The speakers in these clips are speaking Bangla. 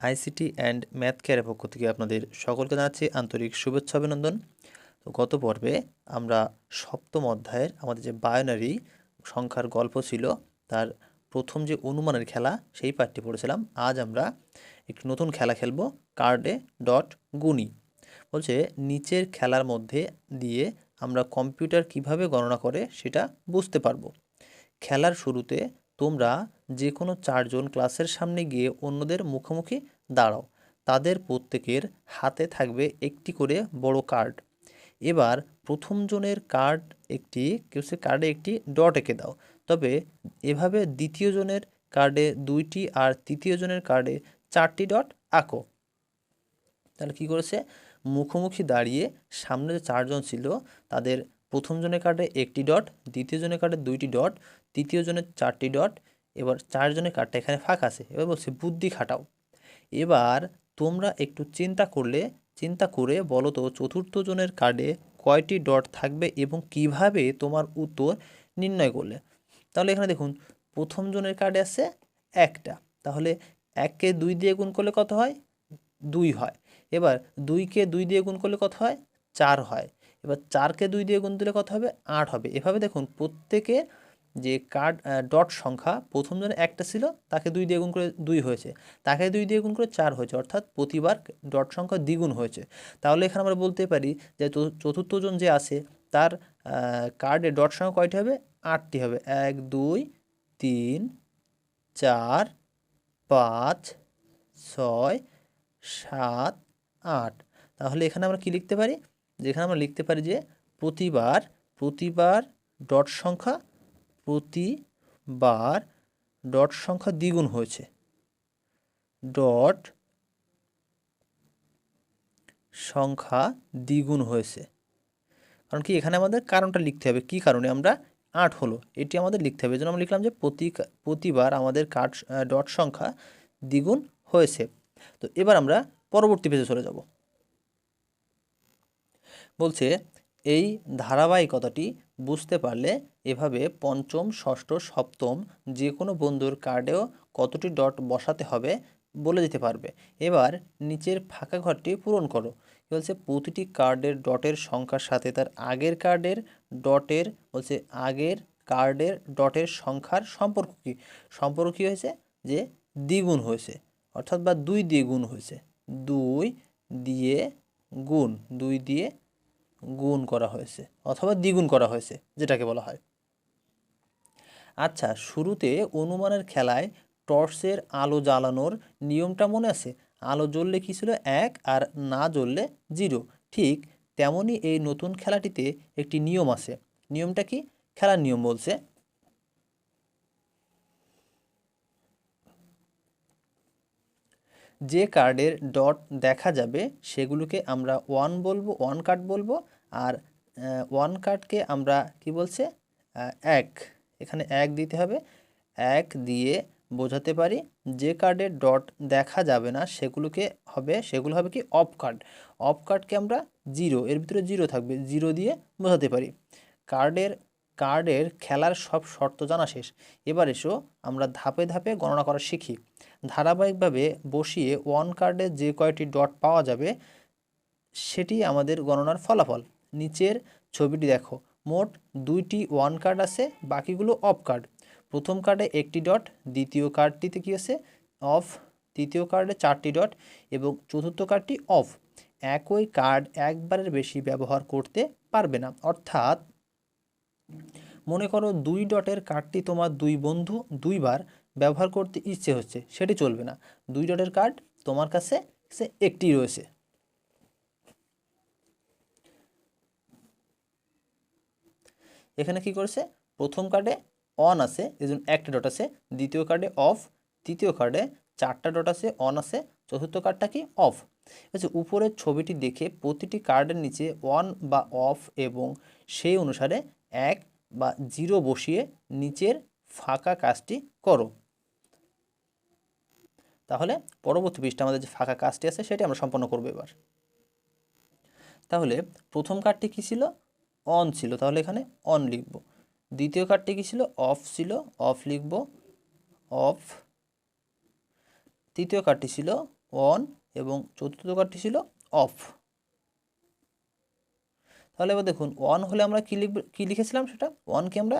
আইসিটি অ্যান্ড ম্যাথ কেয়ারের পক্ষ থেকে আপনাদের সকলকে জানাচ্ছি আন্তরিক শুভেচ্ছা, অভিনন্দন। তো গত পর্বে আমরা সপ্তম অধ্যায়ের আমাদের যে বায়োনারি সংখ্যার গল্প ছিল, তার প্রথম যে অনুমানের খেলা, সেই পাঠটি পড়েছিলাম। আজ আমরা একটি নতুন খেলা খেলব কার্ডে ডট গুণি। বলছে, নিচের খেলার মধ্যে দিয়ে আমরা কম্পিউটার কীভাবে গণনা করে সেটা বুঝতে পারব। খেলার শুরুতে তোমরা যে কোনো চারজন ক্লাসের সামনে গিয়ে অন্যদের মুখোমুখি দাঁড়াও। তাদের প্রত্যেকের হাতে থাকবে একটি করে বড় কার্ড। এবার প্রথম জনের কার্ড একটি, কেউ সে কার্ডে একটি ডট এঁকে দাও। তবে এভাবে দ্বিতীয় জনের কার্ডে দুইটি আর তৃতীয় জনের কার্ডে চারটি ডট আঁকো। তাহলে কী করেছে? মুখোমুখি দাঁড়িয়ে সামনে যে চারজন ছিল, তাদের প্রথম জনের কার্ডে একটি ডট দ্বিতীয় জনের কার্ডে দুইটি ডট তৃতীয় জনের চারটি ডট, এবার চারজনের কার্ডটা এখানে ফাঁকা আছে, এবার বলছে বুদ্ধি খাটাও। এবার তোমরা একটু চিন্তা করলে, চিন্তা করে বলো তো চতুর্থ জনের কার্ডে কয়টি ডট থাকবে এবং কীভাবে তোমার উত্তর নির্ণয় করলে? তাহলে এখানে দেখুন, প্রথম জনের কার্ডে আছে একটা, তাহলে এককে দুই দিয়ে গুণ করলে কত হয়? দুই হয়। এবার দুইকে দুই দিয়ে গুণ করলে কত হয়? চার হয়। এবার চারকে দুই দিয়ে গুণ দিলে কত হবে? আট হবে। এভাবে দেখুন, প্রত্যেকে যে কার্ড ডট সংখ্যা প্রথম জনে একটা ছিল, তাকে দুই দিয়ে গুণ করে দুই হয়েছে। তাকে দুই দিয়ে গুণ করে চার হয়েছে, অর্থাৎ প্রতিবার ডট সংখ্যা দ্বিগুণ হয়েছে। তাহলে এখানে আমরা বলতে পারি যে চতুর্থ জন যে আছে, তার কার্ডে ডট সংখ্যা কয়টি হবে? আটটি হবে। এক, দুই, তিন, চার, পাঁচ, ছয়, সাত, আট। তাহলে এখানে আমরা কি লিখতে পারি? যেখানে আমরা লিখতে পারি যে প্রতিবার প্রতিবার ডট সংখ্যা প্রতিবার ডট সংখ্যা দ্বিগুণ হয়েছে। ডট সংখ্যা দ্বিগুণ হয়েছে। কারণ কি? এখানে আমাদের কারণটা লিখতে হবে। কি কারণে? আমরা আট হলো। এটি আমাদের লিখতে হবে। যেন আমরা লিখলাম যে প্রতি প্রতিবার আমাদের কাঠ ডট সংখ্যা দ্বিগুণ হয়েছে। তো এবার আমরা পরবর্তী পেজে চলে যাব। বলছে, এই ধারাবাহিকতাটি বুঝতে পারলে এভাবে পঞ্চম, ষষ্ঠ, সপ্তম যে কোনো বন্ধুর কার্ডেও কতটি ডট বসাতে হবে বলে দিতে পারবে। এবার নিচের ফাঁকা ঘরটি পূরণ করো। কী বলছে? প্রতিটি কার্ডের ডটের সংখ্যার সাথে তার আগের কার্ডের ডটের বলছে আগের কার্ডের ডটের সংখ্যার সম্পর্ক কী? সম্পর্ক কী হয়েছে? যে দ্বিগুণ হয়েছে। অর্থাৎ বা দুই দিয়ে গুণ হয়েছে। দুই দিয়ে গুণ। দুই দিয়ে গুণ করা হয়েছে। অথবা দ্বিগুণ করা হয়েছে, যেটাকে বলা হয়। আচ্ছা শুরুতে অনুমানের খেলায় টর্চের আলো জ্বালানোর নিয়মটা মনে আছে? আলো জ্বললে কী ছিল এক আর না জ্বললে জিরো। ঠিক তেমনই এই নতুন খেলাটিতে একটি নিয়ম আছে। নিয়মটা কি? খেলার নিয়ম বলছে। যে কার্ডের ডট দেখা যাবে, সেগুলোকে আমরা ওয়ান বলব, ওয়ান কার্ড বলব, আর ওয়ান কার্ডকে আমরা কি বলছে? এক। এখানে এক দিতে হবে। এক দিয়ে বোঝাতে পারি যে কার্ডের ডট দেখা যাবে না, সেগুলোকে হবে, সেগুলো হবে কি অফ কার্ড অফ কার্ডকে আমরা জিরো এর ভিতরে জিরো থাকবে। জিরো দিয়ে বোঝাতে পারি। কার্ডের কার্ডের খেলার সব শর্ত জানা শেষ। এবার এসো আমরা ধাপে ধাপে গণনা করা শিখি। ধারাবাহিকভাবে বসিয়ে ওয়ান কার্ডে যে কয়টি ডট পাওয়া যাবে, সেটি আমাদের গণনার ফলাফল। নিচের ছবিটি দেখো। মোট দুইটি ওয়ান কার্ড আছে, বাকিগুলো অফ কার্ড। প্রথম কার্ডে একটি ডট, দ্বিতীয় কার্ডটিতে কী আছে? অফ। তৃতীয় কার্ডে চারটি ডট এবং চতুর্থ কার্ডটি অফ। একই কার্ড একবারের বেশি ব্যবহার করতে পারবে না। অর্থাৎ মনে করো দুই ডটের কার্ডটি তোমার দুই বন্ধু দুইবার ব্যবহার করতে ইচ্ছে হচ্ছে, সেটি চলবে না। দুই ডটের কার্ড তোমার কাছে সে একটি রয়েছে। এখানে কি করেছে? প্রথম কার্ডে অন আছে এজন্য একটা ডট আছে। দ্বিতীয় কার্ডে অফ তৃতীয় কার্ডে চারটা ডট আছে অন আছে। চতুর্থ কার্ডটা কি? অফ আচ্ছা উপরের ছবিটি দেখে প্রতিটি কার্ডের নিচে অন বা অফ এবং সেই অনুসারে এক বা জিরো বসিয়ে নিচের ফাঁকা কাজটি করো। তাহলে পরবর্তী পৃষ্ঠা আমাদের যে ফাঁকা কাজটি আছে, সেটি আমরা সম্পন্ন করব এবার। তাহলে প্রথম কার্ডটি কী ছিল? অন ছিল, তাহলে এখানে অন লিখব। দ্বিতীয় কার্ডটি কী ছিল? অফ ছিল অফ লিখব অফ তৃতীয় কার্ডটি ছিল অন এবং চতুর্থ কার্ডটি ছিল অফ তাহলে এবার দেখুন ওয়ান হলে আমরা কী লিখব, কী লিখেছিলাম সেটা? ওয়ানকে আমরা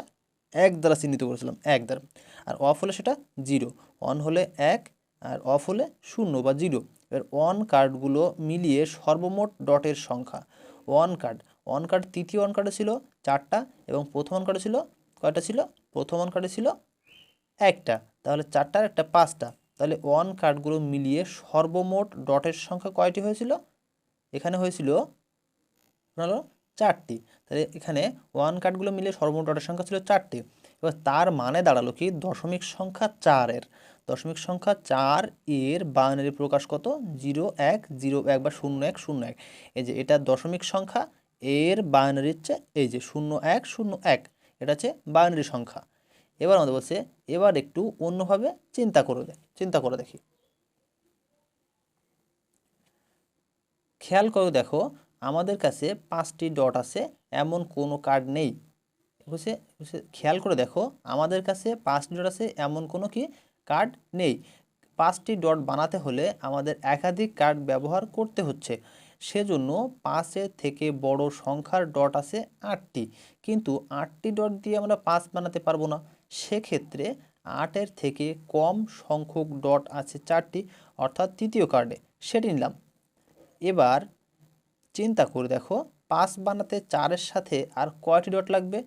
এক দ্বারা চিহ্নিত করেছিলাম, এক দ্বারা। আর অফ হলে সেটা জিরো অন হলে এক, আর অফ হলে শূন্য বা জিরো এবার অন কার্ডগুলো মিলিয়ে সর্বমোট ডটের সংখ্যা। ওয়ান কার্ড ওয়ান কার্ড তৃতীয় ওয়ান কার্ডে ছিল চারটা এবং প্রথম ওয়ান কার্ডে ছিল কয়টা ছিল? প্রথম ওয়ান কার্ডে ছিল একটা। তাহলে চারটার একটা পাঁচটা। তাহলে ওয়ান কার্ডগুলো মিলিয়ে সর্বমোট ডটের সংখ্যা কয়টি হয়েছিল? এখানে হয়েছিল হলো চারটি। তাহলে এখানে ওয়ান কার্ডগুলো মিলে সর্বমোট ডটের সংখ্যা ছিল চারটি। এবার তার মানে দাঁড়াল কি? দশমিক সংখ্যা চারের দশমিক সংখ্যা চার এর বাইনারি প্রকাশ কত? জিরো এক জিরো এক বা শূন্য এক শূন্য এক। এই যে এটা দশমিক সংখ্যা এর বাইনারি হচ্ছে এই যে শূন্য এক শূন্য এক, এটা হচ্ছে বাইনারি সংখ্যা। এবার আমাদের বলছে, এবার একটু অন্যভাবে চিন্তা করে দেখি চিন্তা করে দেখি। খেয়াল করে দেখো, আমাদের কাছে পাঁচটি ডট আছে, এমন কোনো কার্ড নেই। বুঝছে? খেয়াল করে দেখো, আমাদের কাছে পাঁচটি ডট আছে, এমন কোনো কি কার্ড নেই। পাঁচটি ডট বানাতে হলে আমাদের একাধিক কার্ড ব্যবহার করতে হচ্ছে। সেজন্য পাঁচের থেকে বড় সংখ্যার ডট আছে আটটি। কিন্তু আটটি ডট দিয়ে আমরা পাঁচ বানাতে পারব না। সেক্ষেত্রে আটের থেকে কম সংখ্যক ডট আছে চারটি, অর্থাৎ তৃতীয় কার্ডে সেটি নিলাম। এবার চিন্তা করে দেখো, পাঁচ বানাতে চারের সাথে আর কয়টি ডট লাগবে?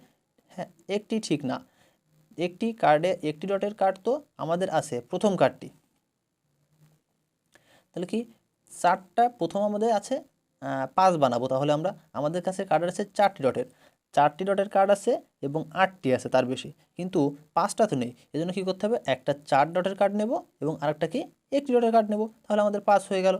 হ্যাঁ একটি ঠিক না। একটি কার্ডে একটি ডটের কার্ড তো আমাদের আছে, প্রথম কার্ডটি তাহলে কি? চারটা, প্রথম আমাদের আছে পাঁচ বানাবো। তাহলে আমরা, আমাদের কাছে কার্ড আছে চারটি ডটের। চারটি ডটের কার্ড আছে এবং আটটি আছে তার বেশি। কিন্তু পাঁচটা তো নেই। এজন্য কী করতে হবে, একটা চার ডটের কার্ড নেব এবং আরেকটা কি, একটি ডটের কার্ড নেব। তাহলে আমাদের পাঁচ হয়ে গেল।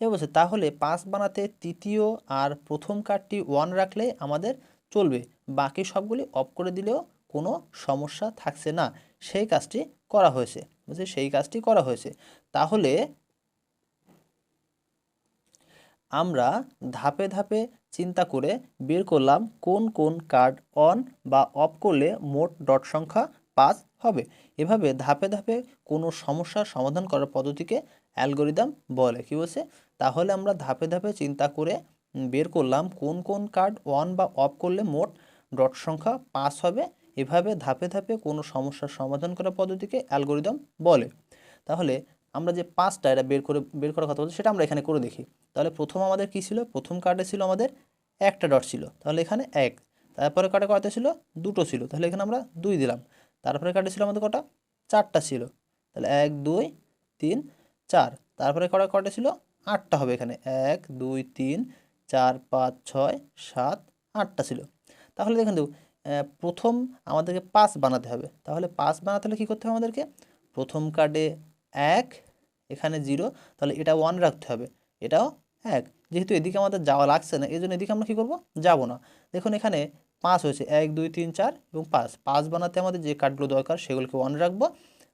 এ বলছে তাহলে পাঁচ বানাতে তৃতীয় আর প্রথম কার্ডটি ওয়ান রাখলে আমাদের চলবে। বাকি সবগুলি অফ করে দিলেও কোনো সমস্যা থাকছে না। সেই কাজটি করা হয়েছে। বুঝলি? সেই কাজটি করা হয়েছে। তাহলে আমরা ধাপে ধাপে চিন্তা করে বের করলাম কোন কোন কার্ড অন বা অফ করলে মোট ডট সংখ্যা পাঁচ হবে। এভাবে ধাপে ধাপে কোনো সমস্যার সমাধান করার পদ্ধতিকে অ্যালগোরিদম বলে। কী বলছে? তাহলে আমরা ধাপে ধাপে চিন্তা করে বের করলাম কোন কোন কার্ড অন বা অফ করলে মোট ডট সংখ্যা পাঁচ হবে। এভাবে ধাপে ধাপে কোনো সমস্যার সমাধান করার পদ্ধতিকে অ্যালগোরিদম বলে। তাহলে আমরা যে পাঁচটা এটা বের করে, বের করার কথা বলছি, সেটা আমরা এখানে করে দেখি। তাহলে প্রথম আমাদের কী ছিল? প্রথম কার্ডে ছিল আমাদের একটা ডট ছিল। তাহলে এখানে এক। তারপরে কার্ডে কয়টা ছিল? দুটো ছিল। তাহলে এখানে আমরা দুই দিলাম। তারপরে কার্ডে ছিল আমাদের কটা? চারটা ছিল। তাহলে এক, দুই, তিন, চার। তারপরে কটা কটা ছিল? আটটা হবে এখানে। এক, দুই, তিন, চার, পাঁচ, ছয়, সাত, আটটা ছিল। তাহলে দেখেন দেখুন প্রথম আমাদেরকে পাঁচ বানাতে হবে। তাহলে পাঁচ বানাতে হলে কী করতে হবে আমাদেরকে? প্রথম কার্ডে এক এখানে জিরো তাহলে এটা ওয়ান রাখতে হবে। এটাও এক। যেহেতু এদিকে আমাদের যাওয়া লাগছে না এই জন্য এদিকে আমরা কী করব? যাব না। দেখুন এখানে পাঁচ হয়েছে, এক, দুই, তিন, চার এবং পাঁচ। পাঁচ বানাতে আমাদের যে কার্ডগুলো দরকার, সেগুলোকে ওয়ান রাখব,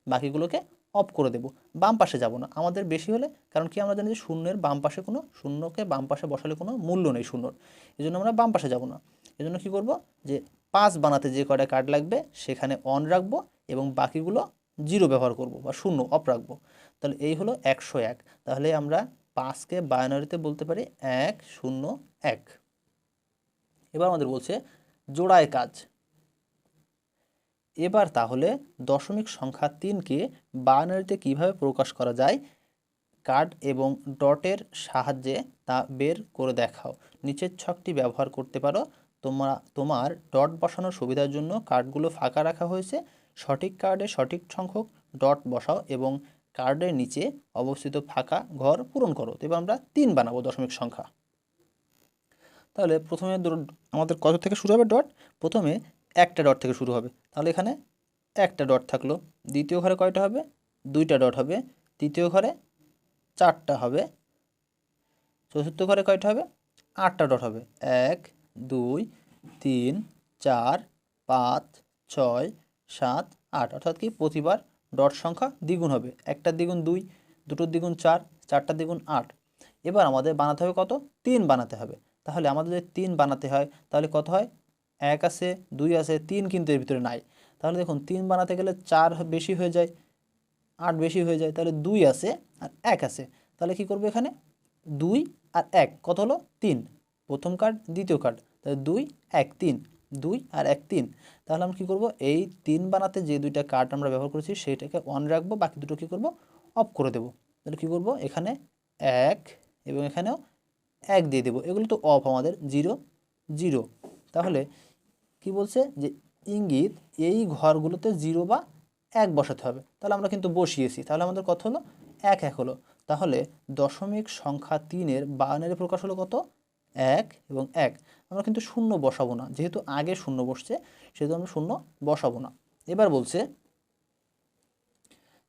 বাকিগুলোকে অফ করে দেবো। বাম পাশে যাব না। আমাদের বেশি হলে, কারণ কি আমরা জানি যে শূন্যের বাম পাশে কোনো, শূন্যকে বাম পাশে বসালে কোনো মূল্য নেই শূন্যর। এই জন্য আমরা বাম পাশে যাব না। এই জন্য কী করব? যে পাঁচ বানাতে যে কয়টা কার্ড লাগবে, সেখানে অন রাখব এবং বাকিগুলো জিরো ব্যবহার করব বা শূন্য অফ রাখব। তাহলে এই হলো একশো এক। তাহলে আমরা পাঁচকে বায়নারিতে বলতে পারি এক শূন্য এক। এবার আমাদের বলছে জোড়ায় কাজ। এবার তাহলে দশমিক সংখ্যা তিনকে বায়নারিতে কীভাবে প্রকাশ করা যায়? কার্ড এবং ডটের সাহায্যে তা বের করে দেখাও। নিচের ছকটি ব্যবহার করতে পারো। তোমার তোমার ডট বসানোর সুবিধার জন্য কার্ডগুলো ফাঁকা রাখা হয়েছে। সঠিক কার্ডে সঠিক সংখ্যক ডট বসাও এবং কার্ডের নিচে অবস্থিত ফাঁকা ঘর পূরণ করো এবার আমরা তিন বানাবো দশমিক সংখ্যা। তাহলে প্রথমে আমাদের কত থেকে শুরু হবে ডট? প্রথমে একটা ডট থেকে শুরু হবে। তাহলে এখানে একটা ডট থাকল। দ্বিতীয় ঘরে কয়টা হবে? দুইটা ডট হবে। তৃতীয় ঘরে চারটা হবে। চতুর্থ ঘরে কয়টা হবে? আটটা ডট হবে। এক, দুই, তিন, চার, পাঁচ, ছয়, সাত, আট। অর্থাৎ কি? প্রতিবার ডট সংখ্যা দ্বিগুণ হবে। একটা দ্বিগুণ দুই দুটোর দ্বিগুণ চার চারটার দ্বিগুণ আট। এবার আমাদের বানাতে হবে কত? তিন বানাতে হবে। তাহলে আমাদের যদি তিন বানাতে হয়, তাহলে কত হয়? এক আছে দুই আছে তিন কিন্তু এর ভিতরে নাই। তাহলে দেখুন, তিন বানাতে গেলে চার বেশি হয়ে যায়, আট বেশি হয়ে যায়, তাহলে দুই আছে আর এক আছে তাহলে কি করব এখানে? দুই আর এক, কত হলো? তিন। প্রথম কার্ড দ্বিতীয় কার্ড তাহলে দুই, এক, তিন। দুই আর এক তিন। তাহলে আমরা কী করব? এই তিন বানাতে যে দুইটা কার্ড আমরা ব্যবহার করেছি সেইটাকে অন রাখব, বাকি দুটো কী করব? অফ করে দেবো। তাহলে কী করব? এখানে এক এবং এখানেও এক দিয়ে দেবো। এগুলো তো অফ আমাদের জিরো জিরো তাহলে কি বলছে? যে ইঙ্গিত, এই ঘরগুলোতে জিরো বা এক বসাতে হবে। তাহলে আমরা কিন্তু বসিয়েছি। তাহলে আমাদের কত হলো? এক এক হলো। তাহলে দশমিক সংখ্যা তিনের বায়ানের প্রকাশ হলো কত? এক এবং এক। আমরা কিন্তু শূন্য বসাবো না। যেহেতু আগে শূন্য বসছে, সেহেতু আমরা শূন্য বসাবো না। এবার বলছে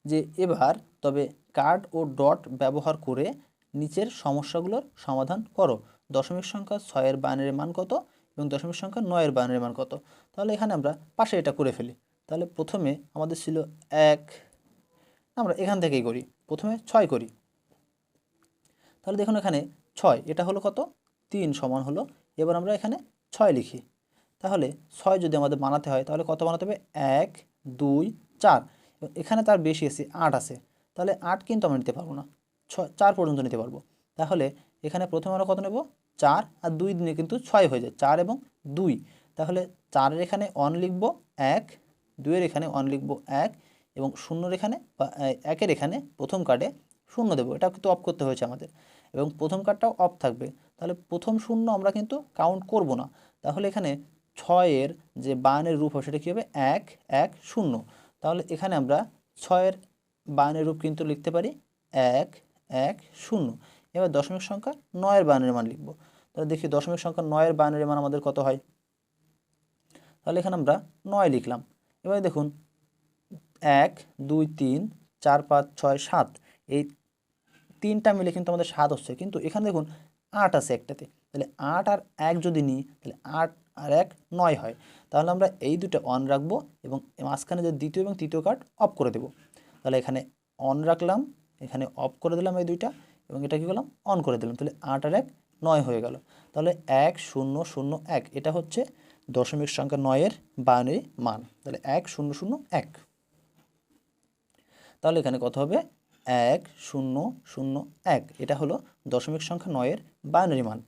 যে এবার তবে কার্ড ও ডট ব্যবহার করে নিচের সমস্যাগুলোর সমাধান করো। দশমিক সংখ্যা ছয়ের বায়ানের মান কত এবং দশমিক সংখ্যা নয়ের বায়ানের মান কত? তাহলে এখানে আমরা পাশে এটা করে ফেলি। তাহলে প্রথমে আমাদের ছিল এক। আমরা এখান থেকেই করি। প্রথমে ছয় করি। তাহলে দেখুন এখানে ছয়। এটা হলো কত? তিন সমান হলো, এবার আমরা এখানে ছয় লিখি। তাহলে ছয় যদি আমাদের বানাতে হয়, তাহলে কত বানাতে হবে? এক, দুই, চার। এখানে তার বেশি আছে, আট আছে। তাহলে আট কিন্তু আমরা নিতে পারব না। ছয় চার পর্যন্ত নিতে পারব। তাহলে এখানে প্রথমে আমরা কত নেব? চার। আর দুই দিনে কিন্তু ছয় হয়ে যায়, চার এবং দুই। তাহলে চারের এখানে অন লিখব, এক। দুইয়ের এখানে অন লিখব, এক। এবং শূন্যর এখানে বা একের এখানে প্রথম কার্ডে শূন্য দেবো। এটা কিন্তু অফ করতে হয়েছে আমাদের। এবং প্রথম কার্ডটাও অফ থাকবে। তাহলে প্রথম শূন্য আমরা কিন্তু কাউন্ট করব না। তাহলে এখানে ছয়ের যে বায়ানের রূপ হবে সেটা কী হবে? এক এক, শূন্য। তাহলে এখানে আমরা ছয়ের বায়ানের রূপ কিন্তু লিখতে পারি। এক এক, শূন্য। এবার দশমিক সংখ্যা নয়ের বায়ানের মান লিখব। তাহলে দেখি দশমিক সংখ্যা নয়ের বায়ানের মান আমাদের কত হয়? তাহলে এখানে আমরা নয় লিখলাম। এবারে দেখুন, এক, দুই, তিন, চার, পাঁচ, ছয়, সাত। এই তিনটা মিলে কিন্তু আমাদের সাত হচ্ছে। কিন্তু এখানে দেখুন আট আছে একটাতে। তাহলে আট আর এক যদি নিই, তাহলে আট আর এক নয় হয়। তাহলে আমরা এই দুটো অন রাখব এবং মাঝখানে যে দ্বিতীয় এবং তৃতীয় কার্ড অফ করে দেব। তাহলে এখানে অন রাখলাম, এখানে অফ করে দিলাম এই দুইটা এবং এটা কী করলাম? অন করে দিলাম। তাহলে আট আর এক নয় হয়ে গেল। তাহলে এক, শূন্য শূন্য, এক, এটা হচ্ছে দশমিক সংখ্যা নয়ের বায়ানারি মান। তাহলে এক, শূন্য শূন্য, এক। তাহলে এখানে কত হবে? এক, শূন্য শূন্য, এক। এটা হলো দশমিক সংখ্যা নয়ের বায়ানারি মান।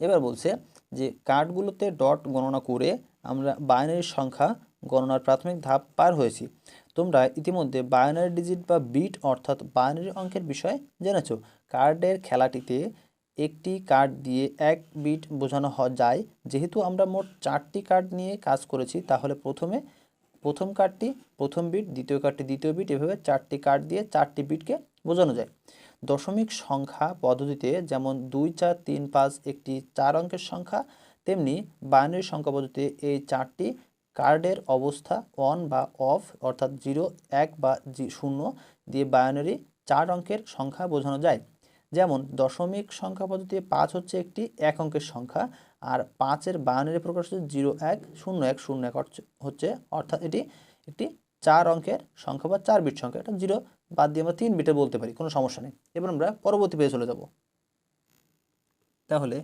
এবার বলছে যে কার্ডগুলোতে ডট গণনা করে আমরা বাইনারি সংখ্যা গণনার প্রাথমিক ধাপ পার হয়েছি। তোমরা ইতিমধ্যে বায়নারি ডিজিট বা বিট অর্থাৎ বাইনারি অঙ্কের বিষয় জেনেছ। কার্ডের খেলাটিতে একটি কার্ড দিয়ে এক বিট বোঝানো যায়। যেহেতু আমরা মোট চারটি কার্ড নিয়ে কাজ করেছি, তাহলে প্রথমে প্রথম কার্ডটি প্রথম বিট দ্বিতীয় কার্ডটি দ্বিতীয় বিট এভাবে চারটি কার্ড দিয়ে চারটি বিটকে বোঝানো যায়। দশমিক সংখ্যা পদ্ধতিতে যেমন দুই, চার, তিন, পাঁচ একটি চার অঙ্কের সংখ্যা, তেমনি বাইনারি সংখ্যা পদ্ধতিতে এই চারটি কার্ডের অবস্থা অন বা অফ অর্থাৎ জিরো এক বা শূন্য দিয়ে বাইনারি চার অঙ্কের সংখ্যা বোঝানো যায়। যেমন দশমিক সংখ্যা পদ্ধতিতে পাঁচ হচ্ছে একটি, এক অঙ্কের সংখ্যা আর পাঁচের বায়ানারি প্রকাশ হচ্ছে জিরো এক, শূন্য এক শূন্য এক হচ্ছে অর্থাৎ এটি একটি চার অঙ্কের সংখ্যা বা চার বিট সংখ্যা। এটা জিরো বাদ দিয়ে আমরা তিন বিটে বলতে পারি, কোনো সমস্যা নেই। এবার আমরা পরবর্তী পেয়ে চলে যাব। তাহলে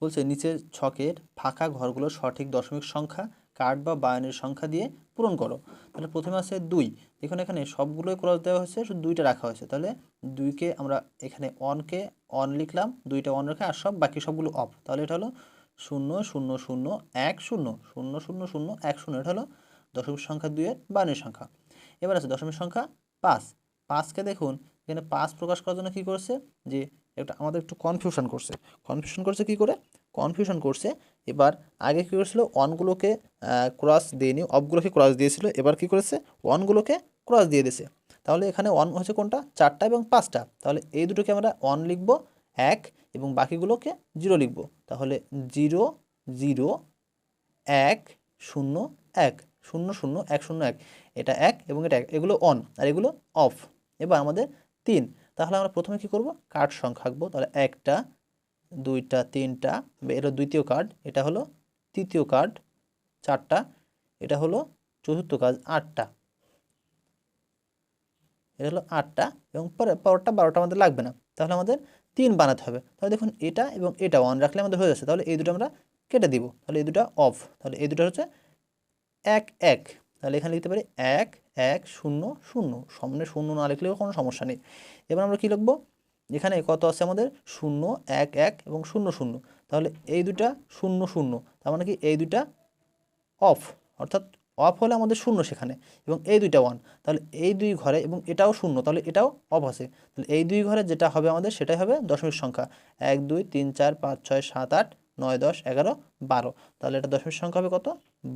বলছে নিচের ছকের ফাঁকা ঘরগুলো সঠিক দশমিক সংখ্যা কার্ড বা বায়ানের সংখ্যা দিয়ে পূরণ করো। তাহলে প্রথমে আছে দুই। দেখুন এখানে সবগুলোই ক্রস দেওয়া হয়েছে, শুধু দুইটা রাখা হয়েছে। তাহলে দুইকে আমরা এখানে অনকে অন লিখলাম, দুইটা অন রেখে আর সব বাকি সবগুলো অফ তাহলে এটা হলো শূন্য শূন্য শূন্য, এক, শূন্য শূন্য শূন্য শূন্য এক শূন্য এটা হলো দশমিক সংখ্যা দুইয়ের বায়ানের সংখ্যা। এবার আছে দশমিক সংখ্যা পাঁচ। পাঁচকে দেখুন, এখানে পাঁচ প্রকাশ করার জন্য কী করছে? যে একটা আমাদের একটু কনফিউশন করছে। কনফিউশন করছে কি করে? কনফিউশন করছে, এবার আগে কী করেছিল? ওয়ানগুলোকে ক্রস দিয়েনি অফগুলোকে ক্রস দিয়েছিল। এবার কি করেছে? ওয়ানগুলোকে ক্রস দিয়ে দিয়েছে। তাহলে এখানে ওয়ান হচ্ছে কোনটা? চারটা এবং পাঁচটা। তাহলে এই দুটোকে আমরা ওয়ান লিখব। এক এবং বাকিগুলোকে জিরো লিখব। তাহলে জিরো জিরো, এক, শূন্য এক। শূন্য শূন্য, এক শূন্য, এক। এটা এক এবং এটা এক। এগুলো অন আর এগুলো অফ এবার আমাদের তিন। তাহলে আমরা প্রথমে কি করব? কার্ড সংখ্যা আঁকবো। তাহলে একটা, দুইটা, তিনটা এটা দ্বিতীয় কার্ড এটা হলো তৃতীয় কার্ড চারটা। এটা হলো চতুর্থ কাজ আটটা। এটা হলো আটটা এবং পরে পরটা বারোটা আমাদের লাগবে না। তাহলে আমাদের তিন বানাতে হবে। তাহলে দেখুন এটা এবং এটা ওয়ান রাখলে আমাদের হয়ে যাচ্ছে। তাহলে এই দুটো আমরা কেটে দিব। তাহলে এই দুটো অফ তাহলে এই দুটো হচ্ছে এক এক। তাহলে এখানে লিখতে পারি এক এক, শূন্য শূন্য। সামনে শূন্য না লিখলেও কোনো সমস্যা নেই। এবার আমরা কী লিখব? এখানে কত আছে আমাদের? শূন্য, এক এক এবং শূন্য শূন্য। তাহলে এই দুটা শূন্য শূন্য। তার মানে কি? এই দুটা অফ অর্থাৎ অফ হলে আমাদের শূন্য সেখানে এবং এই দুইটা ওয়ান তাহলে এই দুই ঘরে এবং এটাও শূন্য, তাহলে এটাও অফ আছে। তাহলে এই দুই ঘরে যেটা হবে আমাদের, সেটাই হবে দশমিক সংখ্যা। এক, দুই, তিন, চার, পাঁচ, ছয়, সাত, আট, নয়, দশ, এগারো, বারো। তাহলে এটা দশমিক সংখ্যা হবে কত?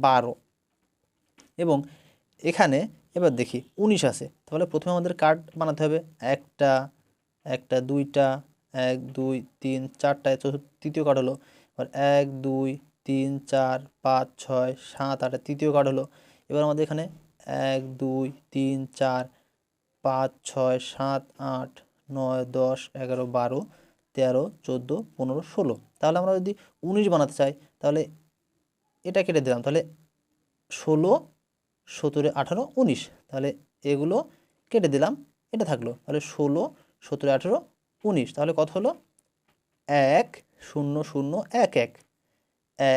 বারো। এবং এখানে এবার দেখি, উনিশ আছে। তাহলে প্রথমে আমাদের কার্ড বানাতে হবে। একটা একটা, দুইটা, এক, দুই, তিন চারটায় চতুর্থ, তৃতীয় কার্ড হলো। এবার এক, দুই তিন, চার, পাঁচ, ছয়, সাত, আট তৃতীয় কার্ড হলো। এবার আমাদের এখানে এক, দুই, তিন, চার, পাঁচ, ছয়, সাত, আট, নয়, দশ, এগারো, বারো, তেরো, চোদ্দ, পনেরো, ষোলো। তাহলে আমরা যদি উনিশ বানাতে চাই, তাহলে এটা কেটে দিলাম। তাহলে ষোলো, সতেরো, আঠারো, উনিশ। তাহলে এগুলো কেটে দিলাম, এটা থাকল। তাহলে ষোলো, সতেরো, আঠেরো, উনিশ। তাহলে কত হলো? এক, শূন্য শূন্য, এক এক।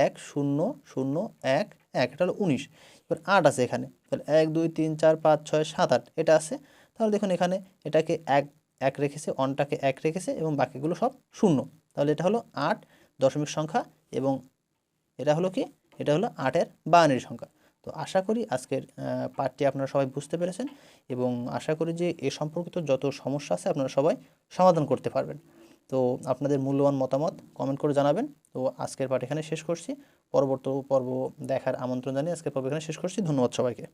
এক শূন্য শূন্য এক এক, এটা হলো উনিশ। এবার আট আছে এখানে। তাহলে এক, দুই, তিন, চার, পাঁচ, ছয়, সাত, আট, এটা আছে। তাহলে দেখুন এখানে এটাকে এক এক রেখেছে, অনটাকে এক রেখেছে এবং বাকিগুলো সব শূন্য। তাহলে এটা হলো আট দশমিক সংখ্যা এবং এটা হলো কি? এটা হলো আটের বায়ানের সংখ্যা। তো আশা করি আজকের পাঠটি আপনারা সবাই বুঝতে পেরেছেন এবং আশা করি যে এ সম্পর্কিত যত সমস্যা আছে আপনারা সবাই সমাধান করতে পারবেন। তো আপনাদের মূল্যবান মতামত কমেন্ট করে জানাবেন। তো আজকের পাঠ এখানে শেষ করছি। পরবর্তী পর্ব দেখার আমন্ত্রণ জানিয়ে আজকের পর্ব এখানে শেষ করছি। ধন্যবাদ সবাইকে।